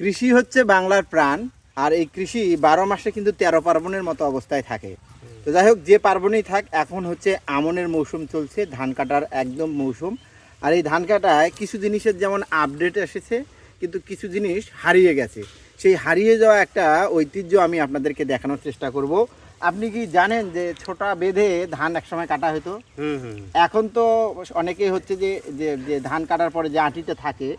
কৃষি হচ্ছে বাংলার প্রাণ, আর এই কৃষি বারো মাসে কিন্তু তেরো পার্বণের মতো অবস্থায় থাকে। তো যাই হোক, যে পার্বণেই থাক, এখন হচ্ছে আমনের মৌসুম চলছে, ধান কাটার একদম মৌসুম। আর এই ধান কাটায় কিছু জিনিসের যেমন আপডেট এসেছে, কিন্তু কিছু জিনিস হারিয়ে গেছে। সেই হারিয়ে যাওয়া একটা ঐতিহ্য আমি আপনাদেরকে দেখানোর চেষ্টা করব। আপনি কি জানেন যে ছোটা বেঁধে ধান একসময় কাটা হতো? হুম হুম। এখন তো অনেকেই হচ্ছে যে যে ধান কাটার পরে যে আটিটা থাকে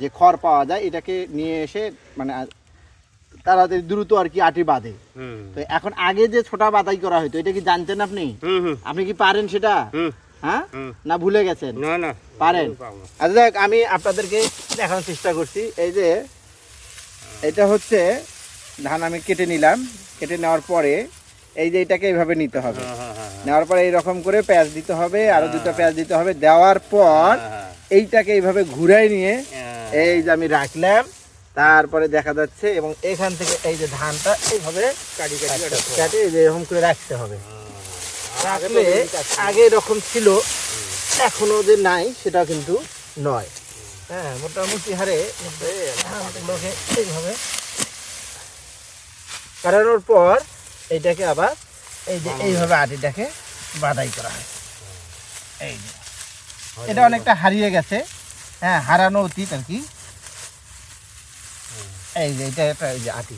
যে খড় পাওয়া যায় এটাকে নিয়ে এসে মানে তাড়াতাড়ি দ্রুত আর কি আটি বাঁধে। হুম। তো এখন আগে যে ছোটা বাদাই করা হতো এটা কি জানতেন আপনি? আপনি কি পারেন সেটা? হ্যাঁ? না ভুলে গেছেন? না না। পারেন? আচ্ছা দেখ আমি আপনাদেরকে দেখানোর চেষ্টা করছি। এই যে এটা হচ্ছে ধান আমি কেটে নিলাম। কেটে নেওয়ার পরে এই যে এটাকে এইভাবে নিতে হবে। হ্যাঁ, হ্যাঁ, হ্যাঁ, নেওয়ার পর এইরকম করে পেঁয়াজ দিতে হবে আরও দুটো পেঁয়াজ দিতে হবে। দেওয়ার পর এইটাকে এইভাবে ঘুরাই নিয়ে। এই যে আমি রাখলাম তারপরে দেখা যাচ্ছে এবং এখান থেকে এই যে ধানটা এইভাবে কাটি কাটি এরকম করে রাখতে হবে। রাখলে আগে এরকম ছিল এখনও যে নাই সেটা কিন্তু নয়। হ্যাঁ মোটামুটি হারে ধানগুলোকে এইভাবে কাটানোর পর এইটাকে আবার এই যে এইভাবে আটিটাকে বাদাই করা হয়। এই যে। এটা অনেকটা হারিয়ে গেছে। হ্যাঁ হারানো অতীত আর কি। এই যে এটা একটা এই যে আটি।